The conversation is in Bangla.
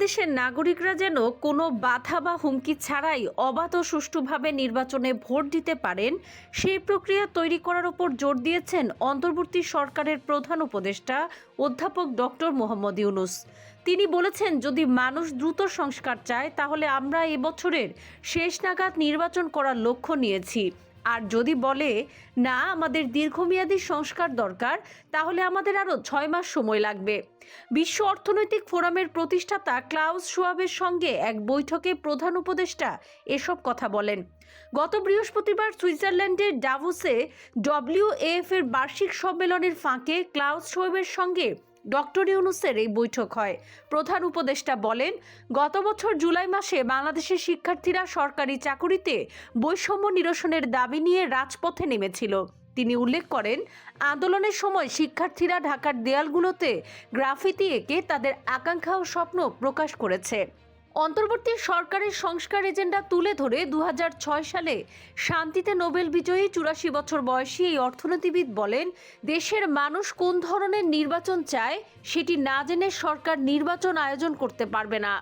বাংলাদেশের নাগরিকরা যেন কোনো বাধা বা হুমকি ছাড়াই অবাধ ও সুষ্ঠুভাবে নির্বাচনে ভোট দিতে পারেন, সেই প্রক্রিয়া তৈরি করার উপর জোর দিয়েছেন অন্তর্বর্তী সরকারের প্রধান উপদেষ্টা অধ্যাপক ডক্টর মোহাম্মদ ইউনুস। তিনি বলেছেন, যদি মানুষ দ্রুত সংস্কার চায়, তাহলে আমরা এবছরের শেষ নাগাদ নির্বাচন করার লক্ষ্য নিয়েছি। আর যদি বলে, না, আমাদের দীর্ঘমেয়াদী সংস্কার দরকার, তাহলে আমাদের আরও ছয় মাস সময় লাগবে। বিশ্ব অর্থনৈতিক ফোরামের প্রতিষ্ঠাতা ক্লাউস সোয়াবের সঙ্গে এক বৈঠকে প্রধান উপদেষ্টা এসব কথা বলেন। গত বৃহস্পতিবার সুইজারল্যান্ডের ডাভোসে ডব্লিউএএফ এর বার্ষিক সম্মেলনের ফাঁকে ক্লাউস সোয়াবের সঙ্গে ডক্টর ইউনুসের এই বৈঠক হয়। প্রধান উপদেষ্টা বলেন, গত বছর জুলাই মাসে বাংলাদেশের শিক্ষার্থীরা সরকারি চাকুরিতে বৈষম্য নিরসনের দাবি নিয়ে রাজপথে নেমেছিল। তিনি উল্লেখ করেন, আন্দোলনের সময় শিক্ষার্থীরা ঢাকার দেয়ালগুলোতে গ্রাফিতি এঁকে তাদের আকাঙ্ক্ষা ও স্বপ্ন প্রকাশ করেছে। অন্তর্বর্তী সরকারের সংস্কার এজেন্ডা তুলে ধরে দু হাজার ছয় সালে শান্তিতে নোবেল বিজয়ী চুরাশি বছর বয়সী এই অর্থনীতিবিদ বলেন, দেশের মানুষ কোন ধরনের নির্বাচন চায় সেটি না জেনে সরকার নির্বাচন আয়োজন করতে পারবে না।